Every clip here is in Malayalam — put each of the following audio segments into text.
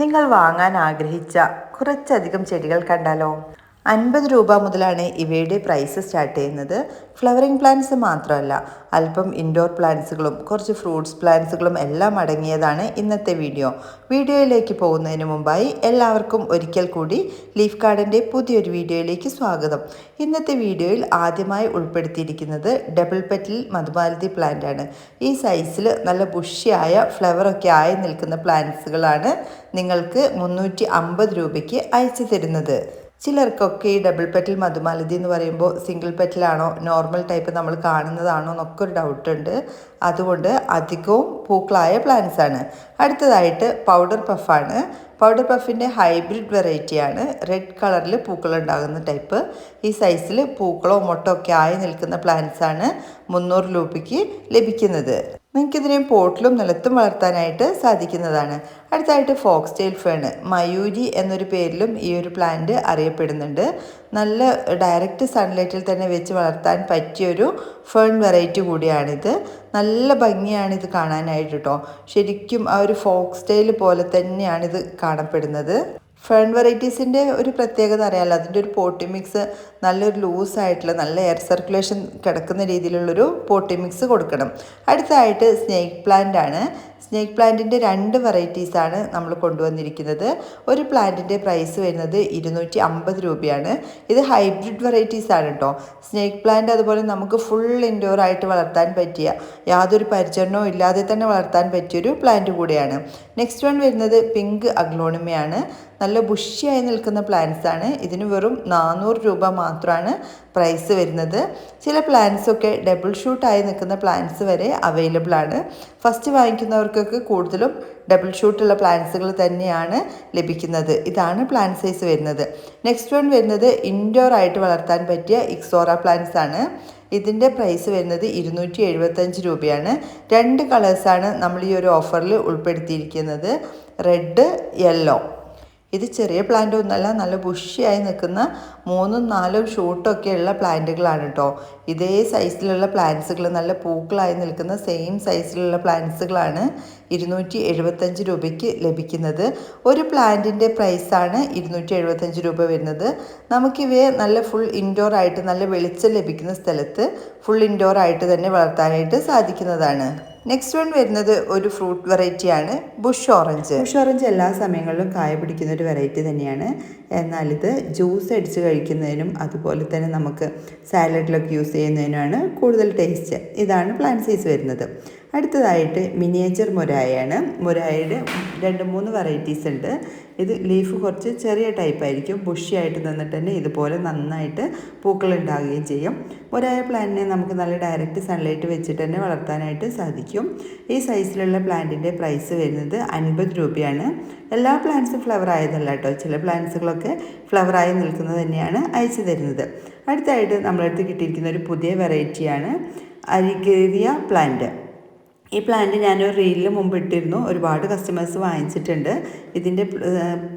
നിങ്ങൾ വാങ്ങാൻ ആഗ്രഹിച്ച കുറച്ചധികം ചെടികൾ കണ്ടാലോ? അൻപത് രൂപ മുതലാണ് ഇവയുടെ പ്രൈസ് സ്റ്റാർട്ട് ചെയ്യുന്നത്. ഫ്ലവറിംഗ് പ്ലാന്റ്സ് മാത്രമല്ല അല്പം ഇൻഡോർ പ്ലാന്റ്സുകളും കുറച്ച് ഫ്രൂട്ട്സ് പ്ലാന്റ്സുകളും എല്ലാം അടങ്ങിയതാണ് ഇന്നത്തെ വീഡിയോ വീഡിയോയിലേക്ക് പോകുന്നതിന് മുമ്പായി എല്ലാവർക്കും ഒരിക്കൽ കൂടി ലീഫ് ഗാർഡന്റെ പുതിയൊരു വീഡിയോയിലേക്ക് സ്വാഗതം. ഇന്നത്തെ വീഡിയോയിൽ ആദ്യമായി ഉൾപ്പെടുത്തിയിരിക്കുന്നത് ഡബിൾ പെറ്റിൽ മധുമാലതി പ്ലാന്റ് ആണ്. ഈ സൈസിൽ നല്ല ബുഷിയായ ഫ്ലവറൊക്കെ ആയി നിൽക്കുന്ന പ്ലാന്റ്സുകളാണ് നിങ്ങൾക്ക് മുന്നൂറ്റി അമ്പത് രൂപയ്ക്ക് അയച്ചു തരുന്നത്. ചിലർക്കൊക്കെ ഈ ഡബിൾ പെറ്റൽ മധുമാലതി എന്ന് പറയുമ്പോൾ സിംഗിൾ പെറ്റലാണോ നോർമൽ ടൈപ്പ് നമ്മൾ കാണുന്നതാണോ എന്നൊക്കെ ഒരു ഡൗട്ട് ഉണ്ട്. അതുകൊണ്ട് അധികവും പൂക്കളായ പ്ലാന്റ്സ് ആണ്. അടുത്തതായിട്ട് പൗഡർ പഫാണ് പൗഡർ പഫിന്റെ ഹൈബ്രിഡ് വെറൈറ്റിയാണ് റെഡ് കളറിൽ പൂക്കൾ ഉണ്ടാകുന്ന ടൈപ്പ് ഈ സൈസിൽ പൂക്കളോ മുട്ടോ ഒക്കെ ആയി നിൽക്കുന്ന പ്ലാന്റ്സ് ആണ് മുന്നൂറ് രൂപയ്ക്ക് ലഭിക്കുന്നത്. നിങ്ങൾക്കിതിനെ പോട്ടിലും നിലത്തും വളർത്താനായിട്ട് സാധിക്കുന്നതാണ്. അടുത്തായിട്ട് ഫോക്സ് ടെയിൽ ഫേൺ മയൂരി എന്നൊരു പേരിലും ഈ ഒരു പ്ലാന്റ് അറിയപ്പെടുന്നുണ്ട്. നല്ല ഡയറക്റ്റ് സൺലൈറ്റിൽ തന്നെ വെച്ച് വളർത്താൻ പറ്റിയൊരു ഫേൺ വെറൈറ്റി കൂടിയാണിത്. നല്ല ഭംഗിയാണ് ഇത് കാണാനായിട്ട് കേട്ടോ ശരിക്കും ആ ഒരു ഫോക്സ് ടെയിൽ പോലെ തന്നെയാണിത് കാണപ്പെടുന്നത്. ഫേൺ വെറൈറ്റീസിന്റെ ഒരു പ്രത്യേകത അറിയാമല്ലോ അതിന്റെ ഒരു പോട്ടി മിക്സ് നല്ലൊരു ലൂസായിട്ടുള്ള നല്ല എയർ സർക്കുലേഷൻ കിടക്കുന്ന രീതിയിലുള്ളൊരു പോട്ടി മിക്സ് കൊടുക്കണം. അടുത്തതായിട്ട് സ്നേക്ക് പ്ലാന്റ് ആണ്. സ്നേക്ക് പ്ലാന്റിന്റെ രണ്ട് വെറൈറ്റീസാണ് നമ്മൾ കൊണ്ടുവന്നിരിക്കുന്നത്. ഒരു പ്ലാന്റിന്റെ പ്രൈസ് വരുന്നത് ഇരുന്നൂറ്റി അമ്പത് രൂപയാണ്. ഇത് ഹൈബ്രിഡ് വെറൈറ്റീസ് ആണ് കേട്ടോ സ്നേക്ക് പ്ലാന്റ് അതുപോലെ നമുക്ക് ഫുൾ ഇൻഡോർ ആയിട്ട് വളർത്താൻ പറ്റിയ യാതൊരു പരിചരണവും ഇല്ലാതെ തന്നെ വളർത്താൻ പറ്റിയൊരു പ്ലാന്റ് കൂടിയാണ്. നെക്സ്റ്റ് വൺ വരുന്നത് പിങ്ക് അഗ്ലോണിമയാണ് നല്ല ബുഷിയായി നിൽക്കുന്ന പ്ലാന്റ്സ് ആണ്. ഇതിന് വെറും നാനൂറ് രൂപ മാത്രമാണ് പ്രൈസ് വരുന്നത്. ചില പ്ലാന്റ്സൊക്കെ ഡബിൾ ഷൂട്ടായി നിൽക്കുന്ന പ്ലാന്റ്സ് വരെ അവൈലബിൾ ആണ്. ഫസ്റ്റ് വാങ്ങിക്കുന്നവർക്കൊക്കെ കൂടുതലും ഡബിൾ ഷൂട്ടുള്ള പ്ലാന്റ്സുകൾ തന്നെയാണ് ലഭിക്കുന്നത്. ഇതാണ് പ്ലാന്റ് സൈസ് വരുന്നത്. നെക്സ്റ്റ് വൺ വരുന്നത് ഇൻഡോർ ആയിട്ട് വളർത്താൻ പറ്റിയ ഇക്സോറ പ്ലാന്റ്സ് ആണ്. ഇതിന്റെ പ്രൈസ് വരുന്നത് ഇരുന്നൂറ്റി എഴുപത്തഞ്ച് രൂപയാണ്. രണ്ട് കളേഴ്സാണ് നമ്മൾ ഈ ഒരു ഓഫറിൽ ഉൾപ്പെടുത്തിയിരിക്കുന്നത്. റെഡ് യെല്ലോ ഇത് ചെറിയ പ്ലാന്റ് ഒന്നല്ല നല്ല ബുഷിയായി നിൽക്കുന്ന മൂന്നും നാലും ഷൂട്ടൊക്കെയുള്ള പ്ലാന്റുകളാണ് കേട്ടോ ഇതേ സൈസിലുള്ള പ്ലാന്റ്സുകൾ നല്ല പൂക്കളായി നിൽക്കുന്ന സെയിം സൈസിലുള്ള പ്ലാന്റ്സുകളാണ് ഇരുന്നൂറ്റി എഴുപത്തഞ്ച് രൂപയ്ക്ക് ലഭിക്കുന്നത്. ഒരു പ്ലാന്റിന്റെ പ്രൈസാണ് ഇരുന്നൂറ്റി എഴുപത്തഞ്ച് രൂപ വരുന്നത്. നമുക്കിവയെ നല്ല ഫുൾ ഇൻഡോർ ആയിട്ട് നല്ല വെളിച്ചം ലഭിക്കുന്ന സ്ഥലത്ത് ഫുൾ ഇൻഡോർ ആയിട്ട് തന്നെ വളർത്താനായിട്ട് സാധിക്കുന്നതാണ്. നെക്സ്റ്റ് വൺ വരുന്നത് ഒരു ഫ്രൂട്ട് വെറൈറ്റിയാണ് ബുഷ് ഓറഞ്ച്. ബുഷ് ഓറഞ്ച് എല്ലാ സമയങ്ങളിലും കായ പിടിക്കുന്ന ഒരു വെറൈറ്റി തന്നെയാണ്. എന്നാൽ ഇത് ജ്യൂസ് അടിച്ച് കഴിക്കുന്നതിനും അതുപോലെ തന്നെ നമുക്ക് സാലഡിലൊക്കെ യൂസ് ചെയ്യുന്നതിനുമാണ് കൂടുതൽ ടേസ്റ്റ്. ഇതാണ് പ്ലാന്റ് സൈസ് വരുന്നത്. അടുത്തതായിട്ട് മിനിയേച്ചർ മുരായാണ്. മുരായയുടെ രണ്ട് മൂന്ന് വെറൈറ്റീസ് ഉണ്ട്. ഇത് ലീഫ് കുറച്ച് ചെറിയ ടൈപ്പ് ആയിരിക്കും. ബുഷിയായിട്ട് നിന്നിട്ട് തന്നെ ഇതുപോലെ നന്നായിട്ട് പൂക്കൾ ഉണ്ടാകുകയും ചെയ്യും. ഒരായ പ്ലാന്റിനെ നമുക്ക് നല്ല ഡയറക്റ്റ് സൺലൈറ്റ് വെച്ചിട്ട് തന്നെ വളർത്താനായിട്ട് സാധിക്കും. ഈ സൈസിലുള്ള പ്ലാന്റിന്റെ പ്രൈസ് വരുന്നത് അൻപത് രൂപയാണ്. എല്ലാ പ്ലാന്റ്സും ഫ്ലവർ ആയതല്ല കേട്ടോ ചില പ്ലാന്റ്സുകളൊക്കെ ഫ്ലവറായി നിൽക്കുന്നത് തന്നെയാണ് അയച്ചു തരുന്നത്. അടുത്തായിട്ട് നമ്മളടുത്ത് കിട്ടിയിരിക്കുന്ന ഒരു പുതിയ വെറൈറ്റിയാണ് അരിഗേറിയ പ്ലാന്റ് ഈ പ്ലാന്റ് ഞാനൊരു റീലിൽ മുമ്പ് ഇട്ടിരുന്നു. ഒരുപാട് കസ്റ്റമേഴ്സ് വാങ്ങിച്ചിട്ടുണ്ട്. ഇതിന്റെ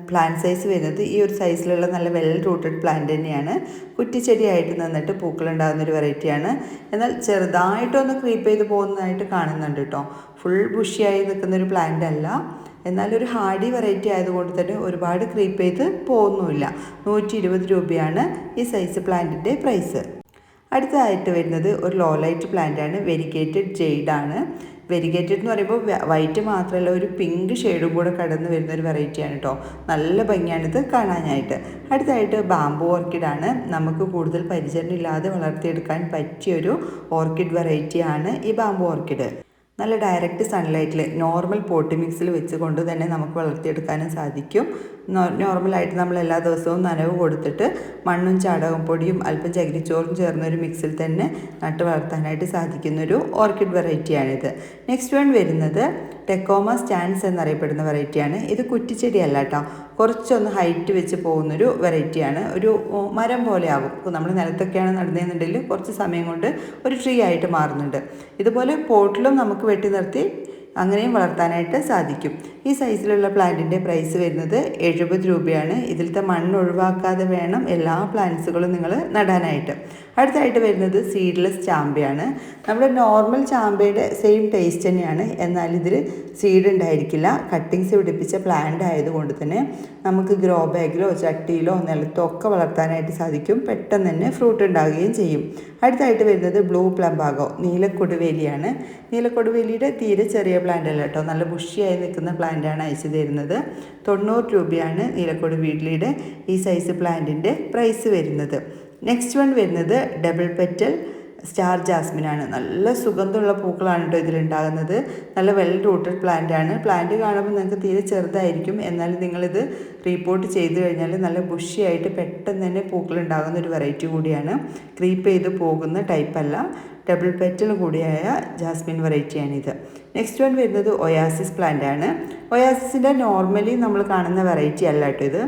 പ്ലാന്റ് സൈസ് വരുന്നത് ഈ ഒരു സൈസിലുള്ള നല്ല വെൽ റൂട്ടഡ് പ്ലാന്റ് തന്നെയാണ്. കുറ്റിച്ചെടിയായിട്ട് നിന്നിട്ട് പൂക്കളുണ്ടാകുന്ന ഒരു വെറൈറ്റിയാണ് എന്നാൽ ചെറുതായിട്ടൊന്ന് ക്രീപ്പ് ചെയ്ത് പോകുന്നതായിട്ട് കാണുന്നുണ്ട് കേട്ടോ ഫുൾ ബുഷിയായി നിൽക്കുന്ന ഒരു പ്ലാന്റ് അല്ല. എന്നാലൊരു ഹാർഡി വെറൈറ്റി ആയതുകൊണ്ട് തന്നെ ഒരുപാട് ക്രീപ്പ് ചെയ്ത് പോകുന്നുമില്ല. നൂറ്റി ഇരുപത് രൂപയാണ് ഈ സൈസ് പ്ലാന്റിന്റെ പ്രൈസ് അടുത്തതായിട്ട് വരുന്നത് ഒരു ലോ ലൈറ്റ് പ്ലാന്റ് ആണ്. വെരിഗേറ്റഡ് ജെയ്ഡാണ് വെരിഗേറ്റഡ് എന്ന് പറയുമ്പോൾ വൈറ്റ് മാത്രമല്ല ഒരു പിങ്ക് ഷെയ്ഡും കൂടെ കടന്ന് വരുന്ന ഒരു വെറൈറ്റിയാണ് കേട്ടോ നല്ല ഭംഗിയാണിത് കാണാനായിട്ട്. അടുത്തായിട്ട് ബാംബു ഓർക്കിഡാണ് നമുക്ക് കൂടുതൽ പരിചരണം ഇല്ലാതെ വളർത്തിയെടുക്കാൻ പറ്റിയൊരു ഓർക്കിഡ് വെറൈറ്റിയാണ് ഈ ബാംബു ഓർക്കിഡ് നല്ല ഡയറക്റ്റ് സൺലൈറ്റിൽ നോർമൽ പോട്ടി മിക്സിൽ വെച്ചുകൊണ്ട് തന്നെ നമുക്ക് വളർത്തിയെടുക്കാനും സാധിക്കും. നോർമലായിട്ട് നമ്മൾ എല്ലാ ദിവസവും നനവ് കൊടുത്തിട്ട് മണ്ണും ചാടകം പൊടിയും അല്പം ചകിരിച്ചോറും ചേർന്നൊരു മിക്സിൽ തന്നെ നട്ട് വളർത്താനായിട്ട് സാധിക്കുന്നൊരു ഓർക്കിഡ് വെറൈറ്റിയാണിത് നെക്സ്റ്റ് വൺ വരുന്നത് ടെക്കോമ സ്റ്റാൻസ് എന്നറിയപ്പെടുന്ന വെറൈറ്റിയാണ് ഇത് കുറ്റിച്ചെടിയല്ല കേട്ടോ കുറച്ചൊന്ന് ഹൈറ്റ് വെച്ച് പോകുന്നൊരു വെറൈറ്റിയാണ്. ഒരു മരം പോലെ ആകും നമ്മൾ നിലത്തൊക്കെയാണ് നടുന്നതെന്നുണ്ടെങ്കിൽ കുറച്ച് സമയം കൊണ്ട് ഒരു ട്രീ ആയിട്ട് മാറുന്നുണ്ട്. ഇതുപോലെ പോട്ടിലും നമുക്ക് വെട്ടി നിർത്തി അങ്ങനെയും വളർത്താനായിട്ട് സാധിക്കും. ഈ സൈസിലുള്ള പ്ലാന്റിന്റെ പ്രൈസ് വരുന്നത് എഴുപത് രൂപയാണ്. ഇതിലത്തെ മണ്ണ് ഒഴിവാക്കാതെ വേണം എല്ലാ പ്ലാന്റ്സുകളും നിങ്ങൾ നടാനായിട്ട്. അടുത്തായിട്ട് വരുന്നത് സീഡ്ലെസ് ചാമ്പയാണ്. നമ്മുടെ നോർമൽ ചാമ്പയുടെ സെയിം ടേസ്റ്റ് തന്നെയാണ്. എന്നാൽ ഇതിൽ സീഡ് ഉണ്ടായിരിക്കില്ല. കട്ടിങ്സ് പിടിപ്പിച്ച പ്ലാന്റ് ആയതുകൊണ്ട് തന്നെ നമുക്ക് ഗ്രോ ബാഗിലോ ചട്ടിയിലോ നിലത്തോ ഒക്കെ വളർത്താനായിട്ട് സാധിക്കും. പെട്ടെന്ന് തന്നെ ഫ്രൂട്ട് ഉണ്ടാവുകയും ചെയ്യും. അടുത്തായിട്ട് വരുന്നത് ബ്ലൂ പ്ലംബാഗോ നീലക്കൊടുവേലിയാണ്. നീലക്കൊടുവേലിയുടെ തീരെ ചെറിയ പ്ലാന്റ് അല്ല കേട്ടോ. നല്ല ബുഷിയായി നിൽക്കുന്ന പ്ലാന്റാണ് അയച്ചു തരുന്നത്. തൊണ്ണൂറ് രൂപയാണ് നീലക്കോട് വീട്ടിലിയുടെ ഈ സൈസ് പ്ലാന്റിന്റെ പ്രൈസ് വരുന്നത്. നെക്സ്റ്റ് വൺ വരുന്നത് ഡബിൾ പെറ്റൽ സ്റ്റാർ ജാസ്മിൻ ആണ്. നല്ല സുഗന്ധമുള്ള പൂക്കളാണ് കേട്ടോ ഇതിലുണ്ടാകുന്നത്. നല്ല വെൽ റൂട്ടഡ് പ്ലാന്റ് ആണ്. പ്ലാന്റ് കാണുമ്പോൾ നിങ്ങൾക്ക് തീരെ ചെറുതായിരിക്കും. എന്നാലും നിങ്ങളിത് റീപ്പോർട്ട് ചെയ്ത് കഴിഞ്ഞാൽ നല്ല ബുഷിയായിട്ട് പെട്ടെന്ന് തന്നെ പൂക്കളുണ്ടാകുന്ന ഒരു വെറൈറ്റി കൂടിയാണ്. ക്രീപ്പ് ചെയ്ത് പോകുന്ന ടൈപ്പല്ല ഡബിൾ പെറ്റൽ കൂടിയായ ജാസ്മിൻ വെറൈറ്റിയാണിത് നെക്സ്റ്റ് വൺ വരുന്നത് ഒയാസിസ് പ്ലാന്റ് ആണ്. ഒയാസിസിന്റെ നോർമലി നമ്മൾ കാണുന്ന വെറൈറ്റി അല്ല കേട്ടോ ഇത്.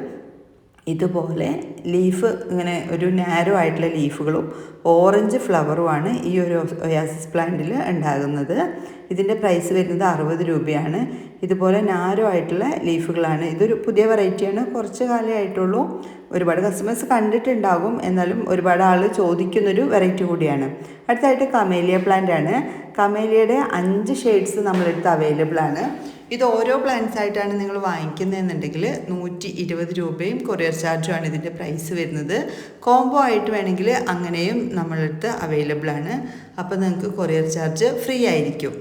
ഇതുപോലെ ലീഫ് ഇങ്ങനെ ഒരു നാരോ ആയിട്ടുള്ള ലീഫുകളും ഓറഞ്ച് ഫ്ലവറുമാണ് ഈ ഒരു ഒയാസിസ് പ്ലാന്റിൽ ഉണ്ടാകുന്നത്. ഇതിന്റെ പ്രൈസ് വരുന്നത് അറുപത് രൂപയാണ്. ഇതുപോലെ നാരോ ആയിട്ടുള്ള ലീഫുകളാണ് ഇതൊരു പുതിയ വെറൈറ്റിയാണ് കുറച്ച് കാലമേ ആയിട്ടുള്ളൂ. ഒരുപാട് കസ്റ്റമേഴ്സ് കണ്ടിട്ടുണ്ടാകും. എന്നാലും ഒരുപാട് ആൾ ചോദിക്കുന്നൊരു വെറൈറ്റി കൂടിയാണ്. അടുത്തായിട്ട് കമേലിയ പ്ലാന്റ് ആണ്. കമേലിയയുടെ അഞ്ച് ഷെയ്ഡ്സ് നമ്മളെടുത്ത് അവൈലബിൾ ആണ്. ഇത് ഓരോ പ്ലാൻസ് ആയിട്ടാണ് നിങ്ങൾ വാങ്ങിക്കുന്നതെന്നുണ്ടെങ്കിൽ നൂറ്റി ഇരുപത് രൂപയും കൊറിയർ ചാർജും ആണ് ഇതിന്റെ പ്രൈസ് വരുന്നത്. കോംബോ ആയിട്ട് വേണമെങ്കിൽ അങ്ങനെയും നമ്മളടുത്ത് അവൈലബിൾ ആണ്. അപ്പോൾ നിങ്ങൾക്ക് കൊറിയർ ചാർജ് ഫ്രീ ആയിരിക്കും.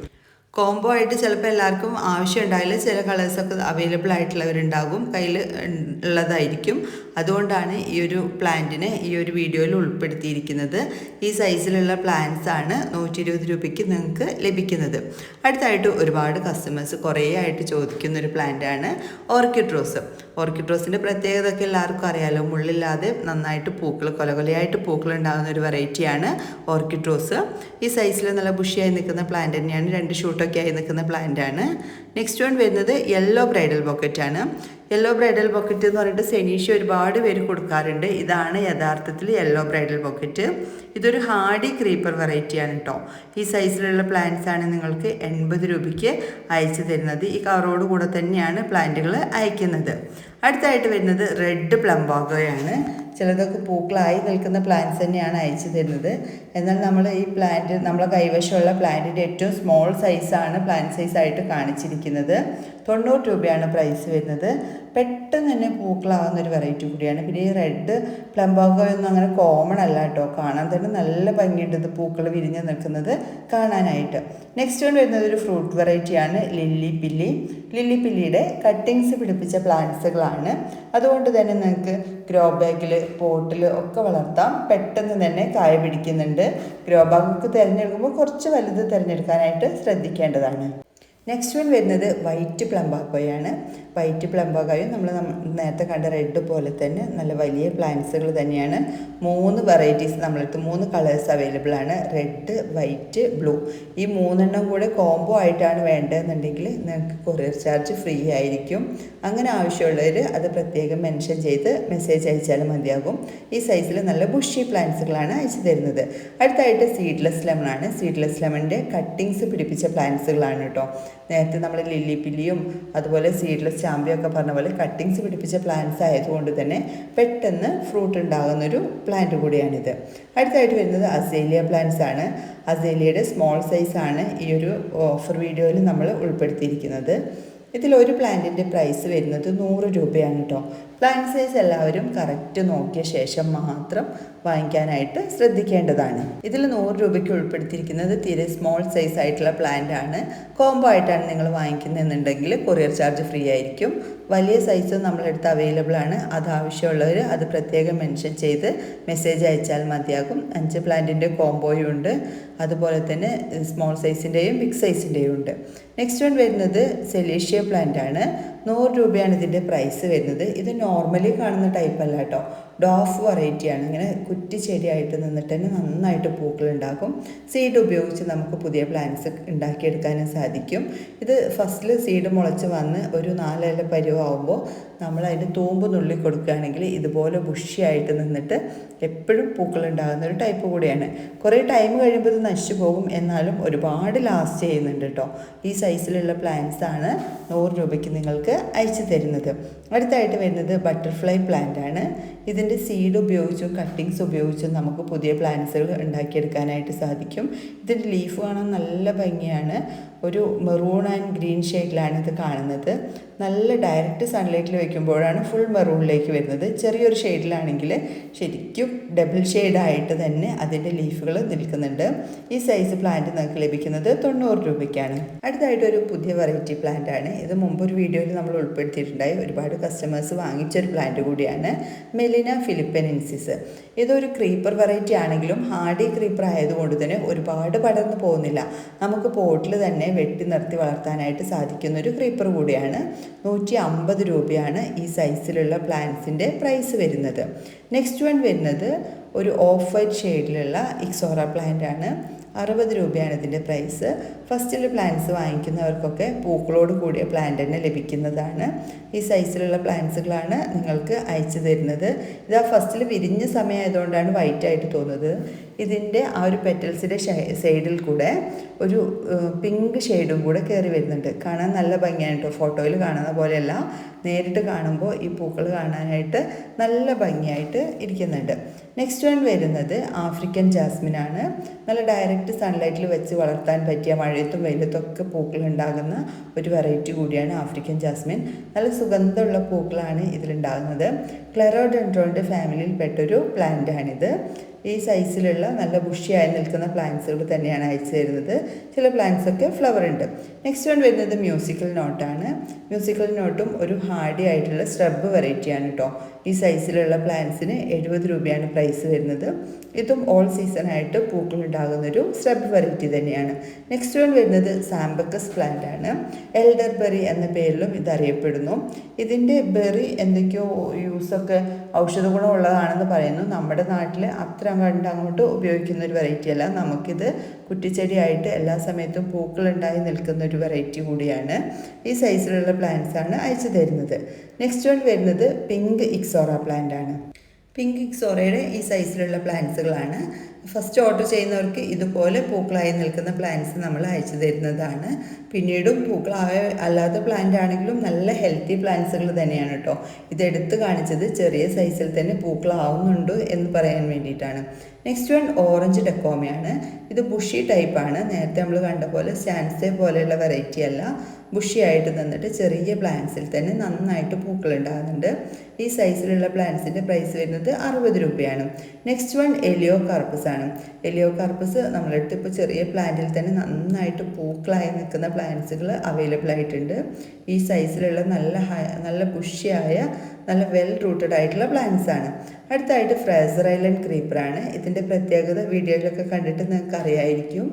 കോംബോ ആയിട്ട് ചിലപ്പോൾ എല്ലാവർക്കും ആവശ്യം ഉണ്ടായില്ല ചില കളേഴ്സൊക്കെ അവൈലബിൾ ആയിട്ടുള്ളവരുണ്ടാകും. കയ്യിൽ ഉള്ളതായിരിക്കും. അതുകൊണ്ടാണ് ഈ ഒരു പ്ലാന്റിനെ ഈ ഒരു വീഡിയോയിൽ ഉൾപ്പെടുത്തിയിരിക്കുന്നത്. ഈ സൈസിലുള്ള പ്ലാന്റ്സ് ആണ് നൂറ്റി ഇരുപത് രൂപയ്ക്ക് നിങ്ങൾക്ക് ലഭിക്കുന്നത്. അടുത്തായിട്ട് ഒരുപാട് കസ്റ്റമേഴ്സ് കുറേ ആയിട്ട് ചോദിക്കുന്ന ഒരു പ്ലാന്റാണ് ഓർക്കിഡ് റോസ് ഓർക്കിഡ് റോസിന്റെ പ്രത്യേകത ഒക്കെ എല്ലാവർക്കും അറിയാലോ. മുള്ളില്ലാതെ നന്നായിട്ട് പൂക്കൾ കൊലകൊലയായിട്ട് പൂക്കൾ ഉണ്ടാകുന്ന ഒരു വെറൈറ്റിയാണ് ഓർക്കിഡ് റോസ് ഈ സൈസിൽ നല്ല ബുഷിയായി നിൽക്കുന്ന പ്ലാന്റ് തന്നെയാണ് രണ്ട് ഷൂട്ടൊക്കെ ആയി നിൽക്കുന്ന പ്ലാന്റാണ് നെക്സ്റ്റ് വൺ വരുന്നത് യെല്ലോ ബ്രൈഡൽ ബൊക്കറ്റാണ് യെല്ലോ ബ്രൈഡൽ ബൊക്കറ്റ് എന്ന് പറഞ്ഞിട്ട് സെനീഷ് ഒരുപാട് പേര് കൊടുക്കാറുണ്ട്. ഇതാണ് യഥാർത്ഥത്തിൽ യെല്ലോ ബ്രൈഡൽ ബൊക്കറ്റ് ഇതൊരു ഹാർഡി ക്രീപ്പർ വെറൈറ്റിയാണ് കേട്ടോ ഈ സൈസിലുള്ള പ്ലാന്റ്സ് ആണ് നിങ്ങൾക്ക് എൺപത് രൂപയ്ക്ക് അയച്ചു തരുന്നത്. ഈ കവറോട് കൂടെ തന്നെയാണ് പ്ലാന്റുകൾ അയക്കുന്നത്. അടുത്തായിട്ട് വരുന്നത് റെഡ് പ്ലംബോഗോയാണ് ചിലതൊക്കെ പൂക്കളായി നിൽക്കുന്ന പ്ലാന്റ്സ് തന്നെയാണ് അയച്ചു തരുന്നത്. എന്നാൽ നമ്മൾ ഈ പ്ലാന്റ് നമ്മളെ കൈവശമുള്ള പ്ലാന്റിന്റെ ഏറ്റവും സ്മോൾ സൈസാണ് പ്ലാന്റ് സൈസായിട്ട് കാണിച്ചിരിക്കുന്നത്. തൊണ്ണൂറ് രൂപയാണ് പ്രൈസ് വരുന്നത്. പെട്ടെന്ന് തന്നെ പൂക്കളാവുന്ന ഒരു വെറൈറ്റി കൂടിയാണ്. പിന്നെ ഈ റെഡ് പ്ലംബോഗോ ഒന്നും അങ്ങനെ കോമൺ അല്ല കേട്ടോ. കാണാൻ തന്നെ നല്ല ഭംഗിയുണ്ട് ഇത് പൂക്കൾ വിരിഞ്ഞ് നിൽക്കുന്നത് കാണാനായിട്ട്. നെക്സ്റ്റ് വൺ വരുന്നത് ഒരു ഫ്രൂട്ട് വെറൈറ്റിയാണ് ലില്ലി പില്ലി ലില്ലി പില്ലിയുടെ കട്ടിങ്സ് പിടിപ്പിച്ച പ്ലാന്റ്സുകളാണ് അതുകൊണ്ട് തന്നെ നിങ്ങൾക്ക് ഗ്രോ ബാഗിൽ പോട്ടിൽ ഒക്കെ വളർത്താം. പെട്ടെന്ന് തന്നെ കായ പിടിക്കുന്നുണ്ട്. ഗ്രോ ബാഗൊക്കെ തിരഞ്ഞെടുക്കുമ്പോൾ കുറച്ച് വലുത് തിരഞ്ഞെടുക്കാനായിട്ട് ശ്രദ്ധിക്കേണ്ടതാണ്. നെക്സ്റ്റ് വൺ വരുന്നത് വൈറ്റ് പ്ലംബാക്കോയാണ് വൈറ്റ് പ്ലംബാക്കോയും നമ്മൾ നേരത്തെ കണ്ട റെഡ് പോലെ തന്നെ നല്ല വലിയ പ്ലാന്റ്സുകൾ തന്നെയാണ്. മൂന്ന് വെറൈറ്റീസ് നമ്മളടുത്ത് മൂന്ന് കളേഴ്സ് അവൈലബിൾ ആണ്. റെഡ് വൈറ്റ് ബ്ലൂ ഈ മൂന്നെണ്ണം കൂടെ കോംബോ ആയിട്ടാണ് വേണ്ടതെന്നുണ്ടെങ്കിൽ നിങ്ങൾക്ക് കൊറിയർ ചാർജ് ഫ്രീ ആയിരിക്കും. അങ്ങനെ ആവശ്യമുള്ളവർ അത് പ്രത്യേകം മെൻഷൻ ചെയ്ത് മെസ്സേജ് അയച്ചാൽ മതിയാകും. ഈ സൈസിൽ നല്ല ബുഷി പ്ലാന്റ്സുകളാണ് അയച്ചു തരുന്നത്. അടുത്തായിട്ട് സീഡ്ലെസ് ലെമൺ ആണ്. സീഡ്ലെസ് ലെമണിന്റെ കട്ടിങ്സ് പിടിപ്പിച്ച പ്ലാന്റ്സുകളാണ് കേട്ടോ നേരത്തെ നമ്മൾ ലില്ലി പില്ലിയും അതുപോലെ സീഡ്ലെസ് ചാമ്പിയൊക്കെ പറഞ്ഞ പോലെ കട്ടിങ്സ് പിടിപ്പിച്ച പ്ലാന്റ്സ് ആയതുകൊണ്ട് തന്നെ പെട്ടെന്ന് ഫ്രൂട്ട് ഉണ്ടാകുന്നൊരു പ്ലാന്റ് കൂടിയാണിത്. അടുത്തായിട്ട് വരുന്നത് അസേലിയ പ്ലാന്റ്സ് ആണ്. അസേലിയയുടെ സ്മോൾ സൈസാണ് ഈ ഒരു ഓഫർ വീഡിയോയിൽ നമ്മൾ ഉൾപ്പെടുത്തിയിരിക്കുന്നത്. ഇതിൽ ഒരു പ്ലാന്റിന്റെ പ്രൈസ് വരുന്നത് നൂറ് രൂപയാണ് കേട്ടോ പ്ലാന്റ് സൈസ് എല്ലാവരും കറക്റ്റ് നോക്കിയ ശേഷം മാത്രം വാങ്ങിക്കാനായിട്ട് ശ്രദ്ധിക്കേണ്ടതാണ്. ഇതിൽ നൂറ് രൂപയ്ക്ക് ഉൾപ്പെടുത്തിയിരിക്കുന്നത് തീരെ സ്മോൾ സൈസ് ആയിട്ടുള്ള പ്ലാന്റ് ആണ്. കോംബോ ആയിട്ടാണ് നിങ്ങൾ വാങ്ങിക്കുന്നതെന്നുണ്ടെങ്കിൽ കൊറിയർ ചാർജ് ഫ്രീ ആയിരിക്കും. വലിയ സൈസ് നമ്മളെടുത്ത് അവൈലബിൾ ആണ്. അത് ആവശ്യമുള്ളവർ അത് പ്രത്യേകം മെൻഷൻ ചെയ്ത് മെസ്സേജ് അയച്ചാൽ മതിയാകും. അഞ്ച് പ്ലാന്റിന്റെ കോംബോയും ഉണ്ട്. അതുപോലെ തന്നെ സ്മോൾ സൈസിന്റെയും ബിഗ് സൈസിന്റെയും ഉണ്ട്. നെക്സ്റ്റ് വൺ വരുന്നത് സെലേഷ്യ പ്ലാന്റ് ആണ്. നൂറ് രൂപയാണ് ഇതിന്റെ പ്രൈസ് വരുന്നത്. ഇത് നോർമലി കാണുന്ന ടൈപ്പ് അല്ല കേട്ടോ. ഡോഫ് വെറൈറ്റിയാണ് ഇങ്ങനെ കുറ്റിച്ചെടിയായിട്ട് നിന്നിട്ട് തന്നെ നന്നായിട്ട് പൂക്കൾ ഉണ്ടാക്കും. സീഡ് ഉപയോഗിച്ച് നമുക്ക് പുതിയ പ്ലാന്റ്സ് ഉണ്ടാക്കിയെടുക്കാനും സാധിക്കും. ഇത് ഫസ്റ്റിൽ സീഡ് മുളച്ച് വന്ന് ഒരു നാലില പരുവാകുമ്പോൾ നമ്മൾ അതിന് തൂമ്പ് നുള്ളി കൊടുക്കുകയാണെങ്കിൽ ഇതുപോലെ ബുഷിയായിട്ട് നിന്നിട്ട് എപ്പോഴും പൂക്കൾ ഉണ്ടാകുന്ന ഒരു ടൈപ്പ് കൂടിയാണ്. കുറേ ടൈം കഴിയുമ്പോൾ ഇത് നശിച്ചു പോകും. എന്നാലും ഒരുപാട് ലാസ്റ്റ് ചെയ്യുന്നുണ്ട് കേട്ടോ ഈ സൈസിലുള്ള പ്ലാന്റ്സ് ആണ് നൂറ് രൂപയ്ക്ക് നിങ്ങൾക്ക് അയച്ചു തരുന്നത്. അടുത്തായിട്ട് വരുന്നത് ബട്ടർഫ്ലൈ പ്ലാന്റ് ആണ്. ഇതിന്റെ സീഡ് ഉപയോഗിച്ചും കട്ടിങ്സ് ഉപയോഗിച്ചും നമുക്ക് പുതിയ പ്ലാന്റ്സുകൾ ഉണ്ടാക്കിയെടുക്കാനായിട്ട് സാധിക്കും. ഇതിന്റെ ലീഫ് കാണാൻ നല്ല ഭംഗിയാണ്. ഒരു മെറൂൺ ആൻഡ് ഗ്രീൻ ഷെയ്ഡിലാണ് ഇത് കാണുന്നത്. നല്ല ഡയറക്റ്റ് സൺലൈറ്റിൽ വെക്കുമ്പോഴാണ് ഫുൾ മെറൂണിലേക്ക് വരുന്നത്. ചെറിയൊരു ഷെയ്ഡിലാണെങ്കിൽ ശരിക്കും ഡബിൾ ഷെയ്ഡായിട്ട് തന്നെ അതിന്റെ ലീഫുകൾ നിൽക്കുന്നുണ്ട്. ഈ സൈസ് പ്ലാന്റ് നമുക്ക് ലഭിക്കുന്നത് തൊണ്ണൂറ് രൂപയ്ക്കാണ്. അടുത്തായിട്ട് ഒരു പുതിയ വെറൈറ്റി പ്ലാന്റ് ആണ്. ഇത് ഒരു വീഡിയോയിൽ നമ്മൾ ഉൾപ്പെടുത്തിയിട്ടുണ്ടായി. ഒരുപാട് കസ്റ്റമേഴ്സ് വാങ്ങിച്ചൊരു പ്ലാന്റ് കൂടിയാണ്. മെലിന ഫിലിപ്പനിൻസിസ് ഇതൊരു ക്രീപ്പർ വെറൈറ്റി ആണെങ്കിലും ഹാർഡി ക്രീപ്പർ ആയതുകൊണ്ട് തന്നെ ഒരുപാട് പടർന്നു പോകുന്നില്ല. നമുക്ക് പോട്ടിൽ തന്നെ വെട്ടി നിർത്തി വളർത്താനായിട്ട് സാധിക്കുന്ന ഒരു ക്രീപ്പർ കൂടിയാണ്. നൂറ്റി അമ്പത് രൂപയാണ് ഈ സൈസിലുള്ള പ്ലാന്റ്സിന്റെ പ്രൈസ് വരുന്നത്. നെക്സ്റ്റ് വൺ വരുന്നത് ഒരു ഓഫ് വൈറ്റ് ഷെയ്ഡിലുള്ള ഇക്സോറ പ്ലാന്റ് ആണ്. അറുപത് രൂപയാണ് ഇതിന്റെ പ്രൈസ്. ഫസ്റ്റിൽ പ്ലാന്റ്സ് വാങ്ങിക്കുന്നവർക്കൊക്കെ പൂക്കളോട് കൂടിയ പ്ലാന്റ് തന്നെ ലഭിക്കുന്നതാണ്. ഈ സൈസിലുള്ള പ്ലാന്റ്സുകളാണ് നിങ്ങൾക്ക് അയച്ചു തരുന്നത്. ഇത് ആ ഫസ്റ്റിൽ വിരിഞ്ഞ സമയമായതുകൊണ്ടാണ് വൈറ്റ് ആയിട്ട് തോന്നുന്നത്. ഇതിന്റെ ആ ഒരു പെറ്റൽസിന്റെ സൈഡിൽ കൂടെ ഒരു പിങ്ക് ഷെയ്ഡും കൂടെ കയറി വരുന്നുണ്ട്. കാണാൻ നല്ല ഭംഗിയാണ് കേട്ടോ ഫോട്ടോയിൽ കാണുന്ന പോലെയല്ല. നേരിട്ട് കാണുമ്പോൾ ഈ പൂക്കൾ കാണാനായിട്ട് നല്ല ഭംഗിയായിട്ട് ഇരിക്കുന്നുണ്ട്. നെക്സ്റ്റ് വൺ വരുന്നത് ആഫ്രിക്കൻ ജാസ്മിൻ ആണ്. നല്ല ഡയറക്റ്റ് സൺലൈറ്റിൽ വെച്ച് വളർത്താൻ പറ്റിയ മഴയത്തും വെയിലത്തൊക്കെ പൂക്കൾ ഉണ്ടാകുന്ന ഒരു വെറൈറ്റി കൂടിയാണ് ആഫ്രിക്കൻ ജാസ്മിൻ നല്ല സുഗന്ധമുള്ള പൂക്കളാണ് ഇതിലുണ്ടാകുന്നത് ക്ലെറോഡെൻഡ്രോണിന്റെ ഫാമിലിയിൽപ്പെട്ടൊരു പ്ലാന്റാണിത് ഈ സൈസിലുള്ള നല്ല ബുഷിയായി നിൽക്കുന്ന പ്ലാന്റ്സുകൾ തന്നെയാണ് അയച്ചു തരുന്നത്. ചില പ്ലാന്റ്സ് ഒക്കെ ഫ്ലവർ ഉണ്ട്. നെക്സ്റ്റ് വൺ വരുന്നത് മ്യൂസിക്കൽ നോട്ടാണ് മ്യൂസിക്കൽ നോട്ടും ഒരു ഹാർഡി ആയിട്ടുള്ള സ്ട്രബ് വെറൈറ്റിയാണ് കേട്ടോ ഈ സൈസിലുള്ള പ്ലാന്റ്സിന് എഴുപത് രൂപയാണ് പ്രൈസ് വരുന്നത്. ഇതും ഓൾ സീസൺ ആയിട്ട് ഒരു സ്ട്രബ് വെറൈറ്റി തന്നെയാണ്. നെക്സ്റ്റ് വൺ വരുന്നത് സാമ്പക്കസ് പ്ലാന്റ് ആണ്. എൽഡർ ബെറി എന്ന പേരിലും ഇതറിയപ്പെടുന്നു. ഇതിന്റെ ബെറി എന്തൊക്കെയോ യൂസൊക്കെ ഔഷധ ഗുണമുള്ളതാണെന്ന് പറയുന്നു. നമ്മുടെ നാട്ടിൽ അത്ര കണ്ട് അങ്ങോട്ട് ഉപയോഗിക്കുന്ന ഒരു വെറൈറ്റി അല്ല. നമുക്കിത് കുറ്റിച്ചെടിയായിട്ട് എല്ലാ സമയത്തും പൂക്കൾ ഉണ്ടായി നിൽക്കുന്ന ഒരു വെറൈറ്റി കൂടിയാണ് ഈ സൈസിലുള്ള പ്ലാന്റ്സ് ആണ് അയച്ചു തരുന്നത്. നെക്സ്റ്റ് വൺ വരുന്നത് പിങ്ക് ഇക്സോറ പ്ലാന്റ് ആണ്. പിങ്ക് ഇക്സോറയുടെ ഈ സൈസിലുള്ള പ്ലാന്റ്സുകളാണ് ഫസ്റ്റ് ഓർഡർ ചെയ്യുന്നവർക്ക് ഇതുപോലെ പൂക്കളായി നിൽക്കുന്ന പ്ലാന്റ്സ് നമ്മൾ അയച്ചു തരുന്നതാണ്. പിന്നീടും പൂക്കളായ അല്ലാത്ത പ്ലാന്റ് ആണെങ്കിലും നല്ല ഹെൽത്തി പ്ലാന്റ്സുകൾ തന്നെയാണ് കേട്ടോ. ഇതെടുത്ത് കാണിച്ചത് ചെറിയ സൈസിൽ തന്നെ പൂക്കളാവുന്നുണ്ട് എന്ന് പറയാൻ വേണ്ടിയിട്ടാണ്. നെക്സ്റ്റ് വൺ ഓറഞ്ച് ഡെക്കോമയാണ് ഇത് ബുഷി ടൈപ്പാണ് നേരത്തെ നമ്മൾ കണ്ട പോലെ സാൻസേ പോലെയുള്ള വെറൈറ്റി അല്ല. ബുഷിയായിട്ട് നിന്നിട്ട് ചെറിയ പ്ലാന്റ്സിൽ തന്നെ നന്നായിട്ട് പൂക്കൾ ഉണ്ടാകുന്നുണ്ട് ഈ സൈസിലുള്ള പ്ലാന്റ്സിന്റെ പ്രൈസ് വരുന്നത് അറുപത് രൂപയാണ്. നെക്സ്റ്റ് വൺ എലിയോ കാർപ്പസ് ആണ്. എലിയോ കാർപ്പസ് നമ്മളടുത്ത് ഇപ്പോൾ ചെറിയ പ്ലാന്റിൽ തന്നെ നന്നായിട്ട് പൂക്കളായി നിൽക്കുന്ന പ്ലാന്റ്സുകൾ അവൈലബിൾ ആയിട്ടുണ്ട്. ഈ സൈസിലുള്ള നല്ല നല്ല ബുഷിയായ നല്ല വെൽ റൂട്ടഡ് ആയിട്ടുള്ള പ്ലാന്റ്സ് ആണ്. അടുത്തായിട്ട് ഫ്രേസർ ഐലൻഡ് ക്രീപ്പറാണ്. ഇതിന്റെ പ്രത്യേകത വീഡിയോയിലൊക്കെ കണ്ടിട്ട് നിങ്ങൾക്ക് അറിയായിരിക്കും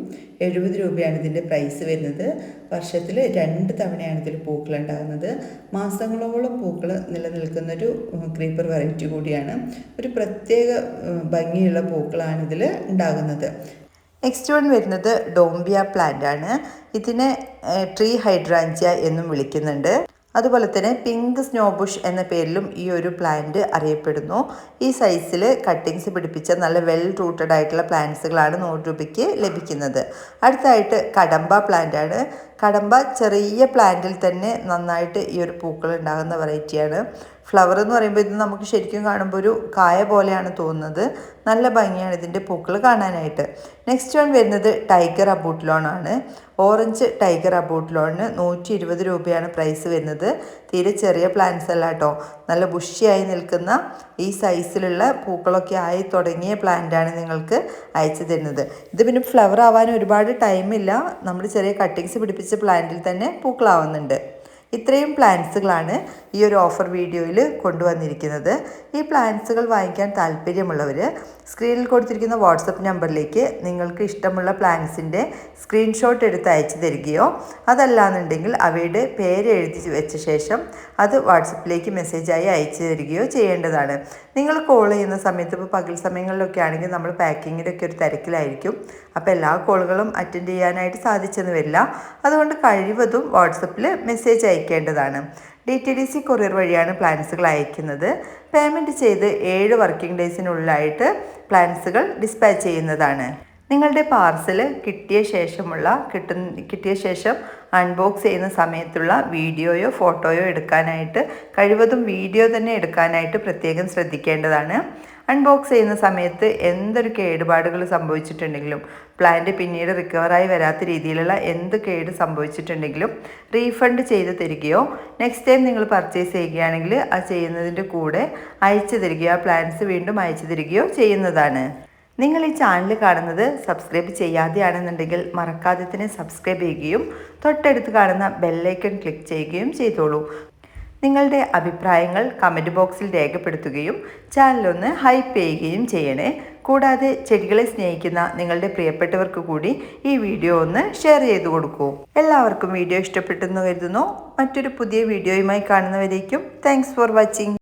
എഴുപത് രൂപയാണ് ഇതിന്റെ പ്രൈസ് വരുന്നത്. വർഷത്തിൽ രണ്ട് തവണയാണ് ഇതിൽ പൂക്കൾ ഉണ്ടാകുന്നത്. മാസങ്ങളോളം പൂക്കൾ നിലനിൽക്കുന്നൊരു ക്രീപ്പർ വെറൈറ്റി കൂടിയാണ്. ഒരു പ്രത്യേക ഭംഗിയുള്ള പൂക്കളാണ് ഇതിൽ ഉണ്ടാകുന്നത്. നെക്സ്റ്റ് വൺ വരുന്നത് ഡോംബിയ പ്ലാന്റ് ആണ് ഇതിനെ ട്രീ ഹൈഡ്രാഞ്ചിയ എന്നും വിളിക്കുന്നുണ്ട്. അതുപോലെ തന്നെ പിങ്ക് സ്നോ ബുഷ് എന്ന പേരിലും ഈ ഒരു പ്ലാന്റ് അറിയപ്പെടുന്നു. ഈ സൈസിൽ കട്ടിങ്സ് പിടിപ്പിച്ച നല്ല വെൽ റൂട്ടഡ് ആയിട്ടുള്ള പ്ലാന്റ്സുകളാണ് നൂറ് രൂപയ്ക്ക് ലഭിക്കുന്നത്. അടുത്തായിട്ട് കടമ്പ പ്ലാന്റ് ആണ്. കടമ്പ ചെറിയ പ്ലാന്റിൽ തന്നെ നന്നായിട്ട് ഈ ഒരു പൂക്കൾ ഉണ്ടാകുന്ന വെറൈറ്റിയാണ് ഫ്ലവർ എന്ന് പറയുമ്പോൾ ഇത് നമുക്ക് ശരിക്കും കാണുമ്പോൾ ഒരു കായ പോലെയാണ് തോന്നുന്നത്. നല്ല ഭംഗിയാണ് ഇതിന്റെ പൂക്കൾ കാണാനായിട്ട്. നെക്സ്റ്റ് വൺ വരുന്നത് ടൈഗർ അബൂട്ട് ലോൺ ആണ്. ഓറഞ്ച് ടൈഗർ അബൂട്ട് ലോണിന് നൂറ്റി ഇരുപത് രൂപയാണ് പ്രൈസ് വരുന്നത്. തീരെ ചെറിയ പ്ലാന്റ്സ് അല്ല കേട്ടോ നല്ല ബുഷിയായി നിൽക്കുന്ന ഈ സൈസിലുള്ള പൂക്കളൊക്കെ ആയി തുടങ്ങിയ പ്ലാന്റാണ് നിങ്ങൾക്ക് അയച്ചു തരുന്നത്. ഇത് പിന്നെ ഫ്ലവർ ആവാൻ ഒരുപാട് ടൈമില്ല നമ്മൾ ചെറിയ കട്ടിങ്സ് പിടിപ്പിച്ച പ്ലാന്റിൽ തന്നെ പൂക്കളാവുന്നുണ്ട്. ഇത്രയും പ്ലാന്റ്സുകളാണ് ഈ ഒരു ഓഫർ വീഡിയോയിൽ കൊണ്ടുവന്നിരിക്കുന്നത്. ഈ പ്ലാന്റ്സുകൾ വാങ്ങിക്കാൻ താല്പര്യമുള്ളവർ സ്ക്രീനിൽ കൊടുത്തിരിക്കുന്ന വാട്സപ്പ് നമ്പറിലേക്ക് നിങ്ങൾക്ക് ഇഷ്ടമുള്ള പ്ലാന്റ്സിന്റെ സ്ക്രീൻഷോട്ട് എടുത്ത് അയച്ചു തരികയോ അതല്ലാന്നുണ്ടെങ്കിൽ അവയുടെ പേര് എഴുതി വെച്ച ശേഷം അത് വാട്സപ്പിലേക്ക് മെസ്സേജായി അയച്ചു തരികയോ ചെയ്യേണ്ടതാണ്. നിങ്ങൾ കോൾ ചെയ്യുന്ന സമയത്ത് ഇപ്പോൾ പകൽ സമയങ്ങളിലൊക്കെ ആണെങ്കിൽ നമ്മൾ പാക്കിങ്ങിലൊക്കെ ഒരു തിരക്കിലായിരിക്കും. അപ്പോൾ എല്ലാ കോളുകളും അറ്റൻഡ് ചെയ്യാനായിട്ട് സാധിച്ചെന്ന് വരില്ല. അതുകൊണ്ട് കഴിവതും വാട്സപ്പിൽ message അയക്കേണ്ടതാണ് D T D C courier വഴിയാണ് പ്ലാൻസുകൾ അയക്കുന്നത്. പേയ്മെന്റ് ചെയ്ത് ഏഴ് വർക്കിംഗ് ഡേയ്സിനുള്ളിലായിട്ട് പ്ലാൻസുകൾ ഡിസ്പാച്ച് ചെയ്യുന്നതാണ്. നിങ്ങളുടെ പാർസൽ കിട്ടിയ ശേഷമുള്ള കിട്ടുന്ന കിട്ടിയ ശേഷം അൺബോക്സ് ചെയ്യുന്ന സമയത്തുള്ള വീഡിയോയോ ഫോട്ടോയോ എടുക്കാനായിട്ട് കഴിവതും വീഡിയോ തന്നെ എടുക്കാനായിട്ട് പ്രത്യേകം ശ്രദ്ധിക്കേണ്ടതാണ്. അൺബോക്സ് ചെയ്യുന്ന സമയത്ത് എന്തൊരു കേടുപാടുകൾ സംഭവിച്ചിട്ടുണ്ടെങ്കിലും പ്ലാന്റ് പിന്നീട് റിക്കവറായി വരാത്ത രീതിയിലുള്ള എന്ത് കേട് സംഭവിച്ചിട്ടുണ്ടെങ്കിലും റീഫണ്ട് ചെയ്ത് തരികയോ നെക്സ്റ്റ് ടൈം നിങ്ങൾ പർച്ചേസ് ചെയ്യുകയാണെങ്കിൽ ആ ചെയ്യുന്നതിന്റെ കൂടെ അയച്ചു തരികയോ ആ പ്ലാൻസ് വീണ്ടും അയച്ചു തരികയോ ചെയ്യുന്നതാണ്. നിങ്ങൾ ഈ ചാനൽ കാണുന്നത് സബ്സ്ക്രൈബ് ചെയ്യാതെയാണെന്നുണ്ടെങ്കിൽ മറക്കാതെ തന്നെ സബ്സ്ക്രൈബ് ചെയ്യുകയും തൊട്ടടുത്ത് കാണുന്ന ബെല്ലൈക്കൺ ക്ലിക്ക് ചെയ്യുകയും ചെയ്തോളൂ. നിങ്ങളുടെ അഭിപ്രായങ്ങൾ കമന്റ് ബോക്സിൽ രേഖപ്പെടുത്തുകയും ചാനലൊന്ന് ഹൈപ്പ് ചെയ്യുകയും ചെയ്യണേ. കൂടാതെ ചെടികളെ സ്നേഹിക്കുന്ന നിങ്ങളുടെ പ്രിയപ്പെട്ടവർക്ക് കൂടി ഈ വീഡിയോ ഒന്ന് ഷെയർ ചെയ്തു കൊടുക്കൂ. എല്ലാവർക്കും വീഡിയോ ഇഷ്ടപ്പെട്ടെന്ന് കരുതുന്നു. മറ്റൊരു പുതിയ വീഡിയോയുമായി കാണുന്നവരേക്കും താങ്ക്സ് ഫോർ വാച്ചിങ്